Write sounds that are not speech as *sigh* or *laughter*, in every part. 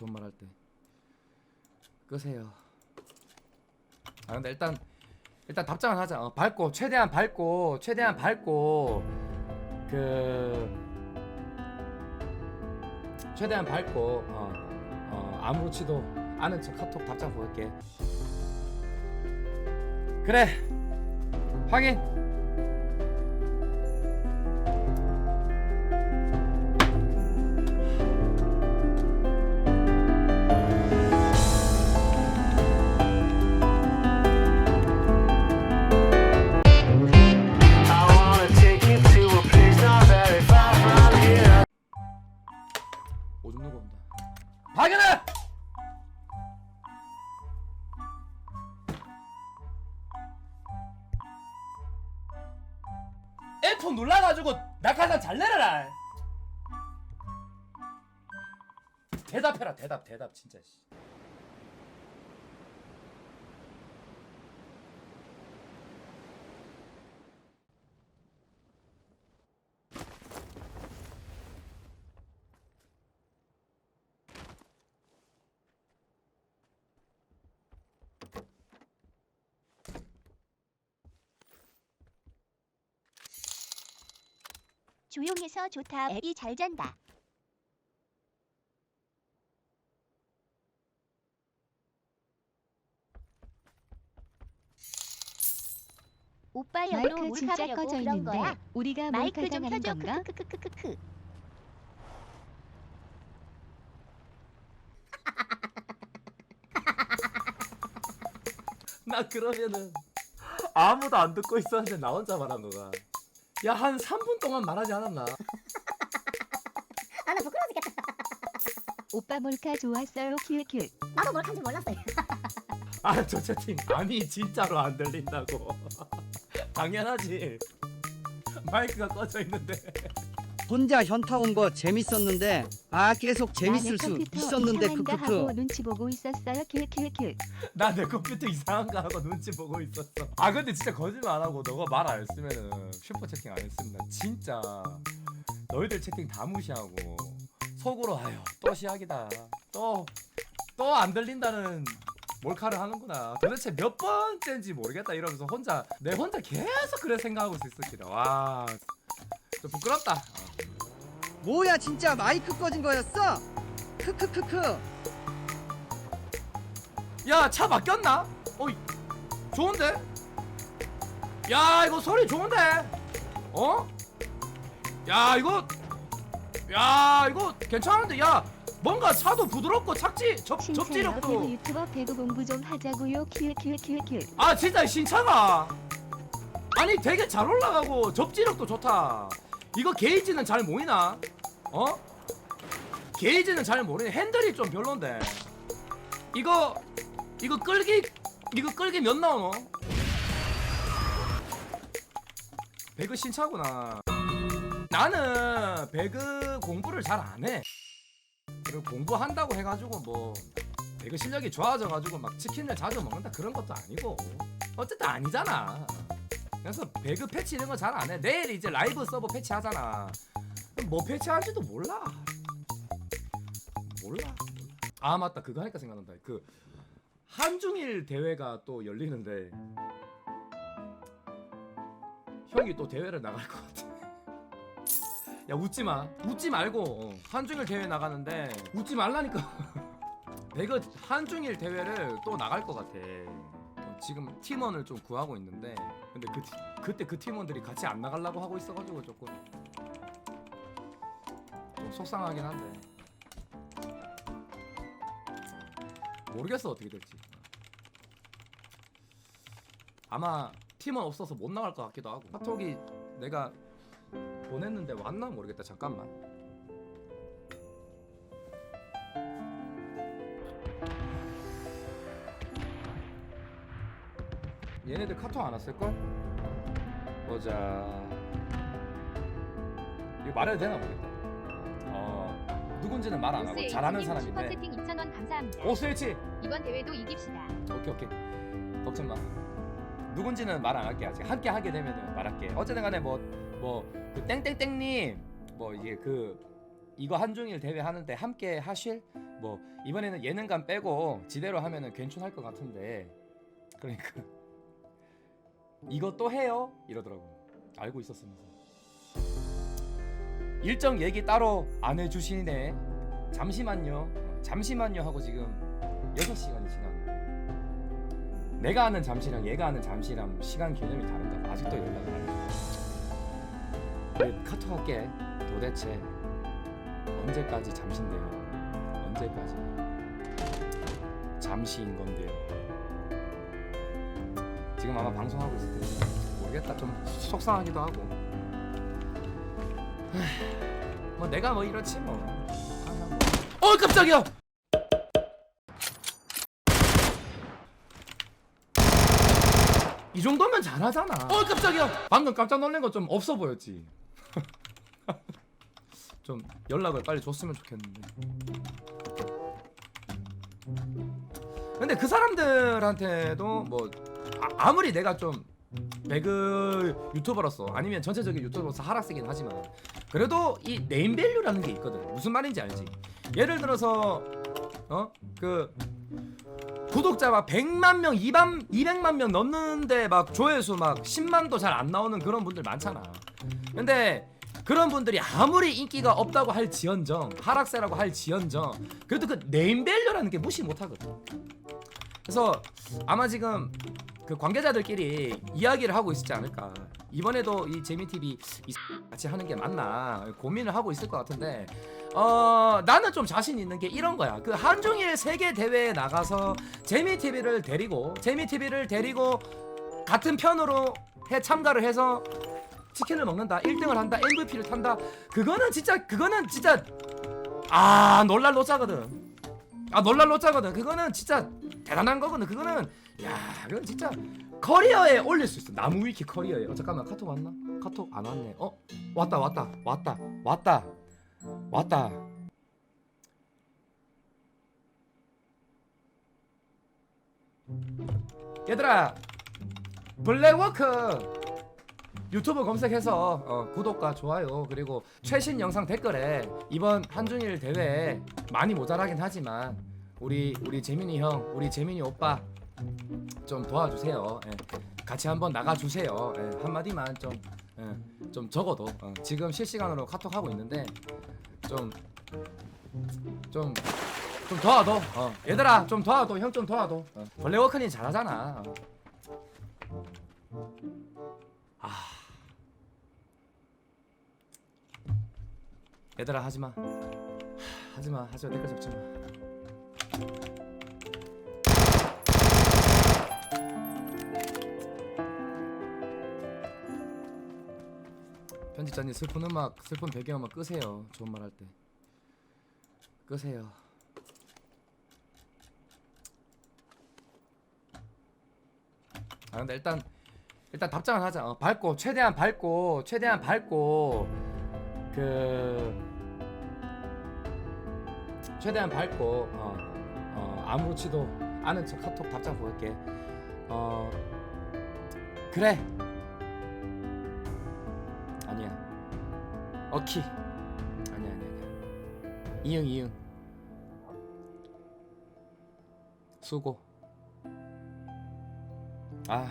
좋은 말 할 때 끄세요. 아 근데 일단 일단 답장을 하자. 어, 밟고 최대한 밟고 최대한 밟고 그 최대한 밟고 어, 어 아무렇지도 않은 척 카톡 답장 보낼게. 그래 확인. 대답해라 대답 대답 진짜. 씨. 조용해서 좋다. 앱이 잘 잔다. 오빠 마이크 몰카 진짜 가려고 꺼져 그런 있는데 거야? 우리가 마이크 몰카 좀 당하는 켜줘. 건가? 크크크크크크. 나 그러면은 아무도 안 듣고 있었는데 나 혼자 말한 거가. 야 한 3분 동안 말하지 않았나? 나는 부끄러워 죽겠다. 오빠 몰카 좋았어요. 킬킬. 나도 뭘 한지 몰랐어요. 아 저 채팅 아니 진짜로 안 들린다고 당연하지. 마이크가 꺼져 있는데. 혼자 현타 온 거 재밌었는데 아 계속 재밌을 수 있었는데 크크크 하고 눈치 보고 있었어요. 킬킬킬. 나 내 컴퓨터 이상한가 하고 눈치 보고 있었어. 아 근데 진짜 거짓말 안 하고 너가 말 안 했으면은 슈퍼 채팅 안 했으면 나 진짜 너희들 채팅 다 무시하고 속으로 아유 또 시작이다. 또 또 안 들린다는 몰카를 하는구나 도대체 몇 번째인지 모르겠다 이러면서 혼자 내 혼자 계속 그래 생각하고 있었기다 와좀 부끄럽다 어. 뭐야 진짜 마이크 꺼진 거였어? 크크크크 야차 바뀌었나? 어이 좋은데? 야 이거 소리 좋은데? 어? 야 이거 야 이거 괜찮은데 야 뭔가 차도 부드럽고 착지 접, 접지력도 유튜버 배그 공부 좀 하자고요. 킬킬킬킬. 아 진짜 신차가 아니 되게 잘 올라가고 접지력도 좋다 이거 게이지는 잘 모이나? 어? 게이지는 잘 모르네 핸들이 좀 별론데 이거 이거 끌기 이거 끌기 몇 나오노? 배그 신차구나 나는 배그 공부를 잘 안해 그리고 공부한다고 해가지고 뭐 배그 실력이 좋아져가지고 막 치킨을 자주 먹는다 그런 것도 아니고 어쨌든 아니잖아. 그래서 배그 패치 이런 거 잘 안 해. 내일 이제 라이브 서버 패치 하잖아. 뭐 패치할지도 몰라. 몰라. 아 맞다. 그거 하니까 생각난다. 그 한중일 대회가 또 열리는데 형이 또 대회를 나갈 것 같아 야 웃지 마. 웃지 말고 어, 한중일 대회 나가는데 웃지 말라니까. *laughs* 배그 한중일 대회를 또 나갈 것 같아. 어, 지금 팀원을 좀 구하고 있는데. 근데 그 티- 그때 그 팀원들이 같이 안 나가려고 하고 있어가지고 조금 좀 속상하긴 한데. 모르겠어 어떻게 될지. 아마 팀원 없어서 못 나갈 것 같기도 하고. 카톡이 내가 보냈는데 왔나 모르겠다. 잠깐만. 얘네들 카톡 안 왔을걸? 보자. 이거 말해도 되나 모르겠다. 어 누군지는 말 안 하고 잘하는 사람인데. 슈퍼채팅 2,000원 감사합니다. 오 스위치! 이번 대회도 이깁시다. 오케이 오케이. 걱정 마. 누군지는 말 안 할게 아직. 함께 하게 되면은 말할게. 어쨌든 간에 뭐 뭐그 땡땡땡님 뭐 이게 그 이거 한중일 대회 하는데 함께 하실? 뭐 이번에는 예능감 빼고 지대로 하면은 괜찮을 것 같은데. 그러니까 *laughs* 이거 또 해요? 이러더라고 알고 있었으면서 일정 얘기 따로 안 해주시네. 잠시만요. 잠시만요 하고 지금 6시간이 지났는데 내가 아는 잠시랑 얘가 아는 잠시랑 시간 개념이 다른다고 아직도 연락을 안 해. 내 카톡 할게. 도대체 언제까지 잠신데요? 언제까지? 잠시인 건데요. 지금 아마 방송하고 있을 텐데. 모르겠다. 좀 속상하기도 하고. *sighs* 뭐 내가 뭐 이렇지 뭐 하나 뭐. 어 깜짝이야! 이 정도면 잘하잖아. 어 깜짝이야! 방금 깜짝 놀란 거 좀 없어 보였지 좀 연락을 빨리 줬으면 좋겠는데. 근데 그 사람들한테도 뭐 아, 무리 내가 좀 배그 유튜버로서 아니면 전체적인 유튜버로서 하락세긴 하지만 그래도 이 네임밸류라는 게 있거든. 무슨 말인지 알지? 예를 들어서 어? 그 구독자 막 100만 명, 2만, 200만 명 넘는데 막 조회수 막 10만도 잘 안 나오는 그런 분들 많잖아. 근데 그런 분들이 아무리 인기가 없다고 할 지언정, 하락세라고 할 지언정, 그래도 그 네임밸류라는 게 무시 못 하거든. 그래서 아마 지금 그 관계자들끼리 이야기를 하고 있지 않을까. 이번에도 이 재미 TV 이 *laughs* 같이 하는 게 맞나 고민을 하고 있을 것 같은데 어 나는 좀 자신 있는 게 이런 거야. 그 한중일 세계 대회에 나가서 재미 TV를 데리고 재미 TV를 데리고 같은 편으로 해 참가를 해서 치킨을 먹는다, 1등을 한다, MVP를 탄다. 그거는 진짜 그거는 진짜 아 놀랄 노자거든. 아 놀랄 노자거든. 그거는 진짜 대단한 거거든. 그거는 야 그건 진짜 커리어에 올릴 수 있어. 나무 위키 커리어에. 어 잠깐만 카톡 왔나? 카톡 안 왔네. 어 왔다 왔다 왔다 왔다 왔다. 얘들아 블랙워크 유튜브 검색해서 어, 구독과 좋아요 그리고 최신 영상 댓글에 이번 한중일 대회 많이 모자라긴 하지만 우리 우리 재민이 형 우리 재민이 오빠 좀 도와주세요 예. 같이 한번 나가주세요 예. 한마디만 좀, 예. 좀 적어도 어. 지금 실시간으로 카톡 하고 있는데 좀 좀, 좀 도와도 어. 얘들아 좀 도와도 형 좀 도와도 어. 블랙워크님 잘하잖아 아 얘들아 하지마. 하, 하지마. 하지마. 댓글 적지마. 편집자님 슬픈 음악 슬픈 배경음악 끄세요. 좋은 말 할 때. 끄세요. 아 근데 일단 일단 답장을 하자. 어, 밟고 최대한 밟고 최대한 밟고 그 최대한 밟고 어, 어 아무렇지도 않은 척 카톡 답장 보낼게. 어 그래. 아니야. 어키. 아니야 아니야 아니야. 이응 이응. 수고. 아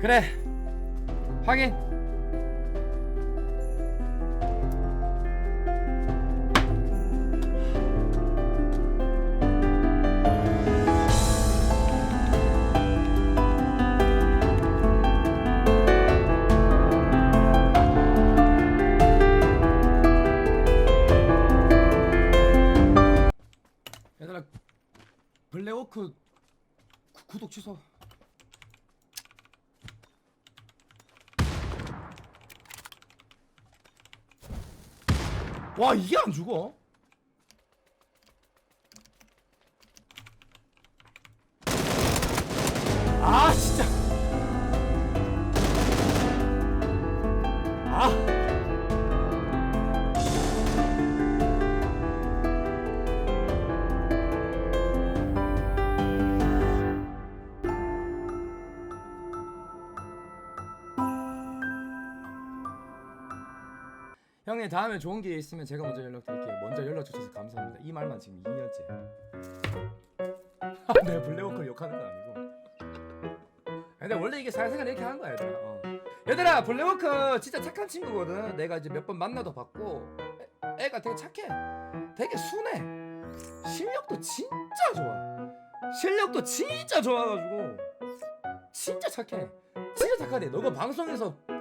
그래. 확인. 얘들아 블랙워크 구- 구독 취소 와 이게 안 죽어? 형님 다음에 좋은 기회 있으면 제가 먼저 연락드릴게요. 먼저 연락 주셔서 감사합니다. 이 말만 지금 2년째. 내 블랙워크를 욕하는 건 아니고. 근데 원래 이게 사회생활 이렇게 하는 거야 얘들아. 어. 얘들아 블랙워크 진짜 착한 친구거든. 내가 이제 몇 번 만나도 봤고 애, 애가 되게 착해. 되게 순해. 실력도 진짜 좋아. 실력도 진짜 좋아가지고 진짜 착해. 진짜 착하대. 너가 방송에서